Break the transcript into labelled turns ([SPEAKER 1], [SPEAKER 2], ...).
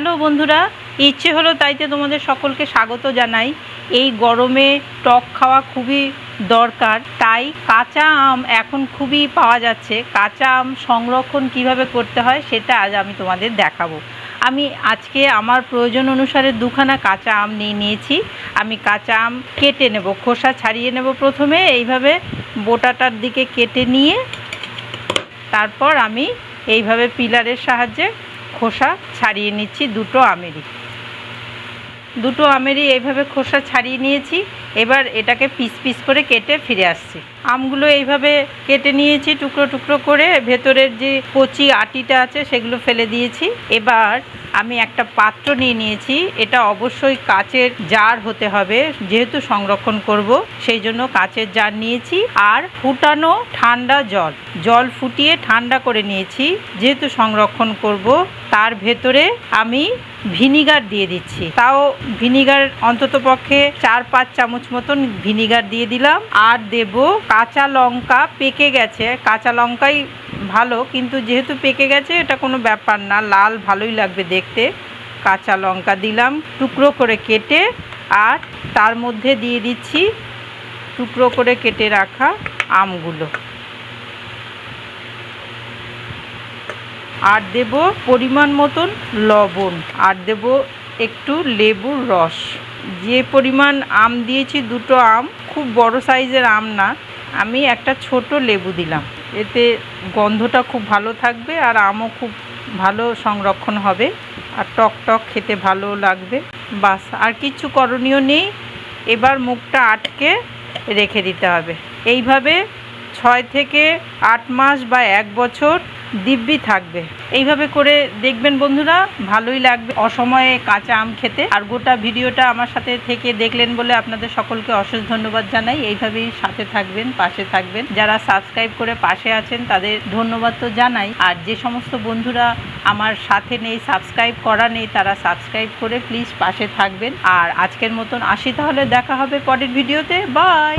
[SPEAKER 1] Hello বন্ধুরা, ইচ্ছে হলো তাইতে তোমাদের সকলকে স্বাগত জানাই। এই গরমে টক খাওয়া খুবই দরকার, তাই কাঁচা আম এখন খুবই পাওয়া যাচ্ছে। কাঁচা আম সংরক্ষণ কীভাবে করতে হয় সেটা আজ আমি তোমাদের দেখাবো। আমি আজকে আমার প্রয়োজন অনুসারে দুখানা কাঁচা আম নিয়ে নিয়েছি। আমি কাঁচা আম কেটে নেব, খোসা ছাড়িয়ে নেব প্রথমে, এইভাবে বোটাটার দিকে কেটে নিয়ে তারপর আমি এইভাবে পিলারের সাহায্যে খোসা ছাড়িয়ে নিচ্ছি, দুটো আমেরি। দুটো আমেরি এইভাবে খোসা ছাড়িয়ে নিয়েছি, এবার এটাকে পিস পিস করে কেটে ফিরে আসছি। আমগুলো এইভাবে কেটে নিয়েছি, টুকরো টুকরো করে, ভেতরের যে কচি আটিটা আছে সেগুলো ফেলে দিয়েছি। এবার আমি একটা পাত্র নিয়ে নিয়েছি। এটা অবশ্যই কাচের জার হতে হবে, যেহেতু সংরক্ষণ করব। সেই জন্য কাচের জার নিয়েছি আর ফুটানো ঠান্ডা জল। জল ফুটিয়ে ঠান্ডা করে নিয়েছি। যেহেতু সংরক্ষণ করব, তার ভেতরে আমি ভিনিগার দিয়ে দিচ্ছি। তাও ভিনিগার অন্তত পক্ষে চার, পাঁচ চামচ মতন ভিনিগার দিয়ে দিলাম। আর দেব কাঁচা লঙ্কা পেকে গেছে। কাঁচা লঙ্কাই ভালো, কিন্তু যেহেতু পেকে গেছে, এটা কোনো ব্যাপার না। লাল ভালোই লাগবে দেখতে। কাঁচা লঙ্কা দিলাম, টুকরো করে কেটে, আর তার মধ্যে দিয়ে দিচ্ছি টুকরো করে কেটে রাখা আমগুলো। আর দেব পরিমাণ মতন লবণ, আর দেব একটু লেবুর রস। যে পরিমাণ আম দিয়েছি, দুটো আম, খুব বড় সাইজের আম না, আমি একটা ছোট লেবু দিলাম। এতে গন্ধটা খুব ভালো থাকবে আর আমও খুব ভালো সংরক্ষণ হবে। আর টক টক খেতে ভালো লাগবে। বাস, আর কিছু করণীয় নেই। এবার মুখটা আটকে রেখে দিতে হবে। এইভাবে ছয় থেকে আট মাস বা এক বছর দিব্যি থাকবে। এইভাবে করে দেখবেন বন্ধুরা, ভালোই লাগবে। অসময়ে কাঁচা আম খেতে। আর গোটা ভিডিওটা আমার সাথে থেকে দেখলেন বলে আপনাদের সকলকে অশেষ ধন্যবাদ জানাই। এইভাবেই সাথে থাকবেন, পাশে থাকবেন। যারা সাবস্ক্রাইব করে পাশে আছেন, তাদের ধন্যবাদ তো জানাই। আর যে সমস্ত বন্ধুরা আমার সাথে নেই, সাবস্ক্রাইব করা নেই, তারা সাবস্ক্রাইব করে প্লিজ পাশে থাকবেন। আর আজকের মতন আসি তাহলে দেখা হবে পরের ভিডিওতে। বাই!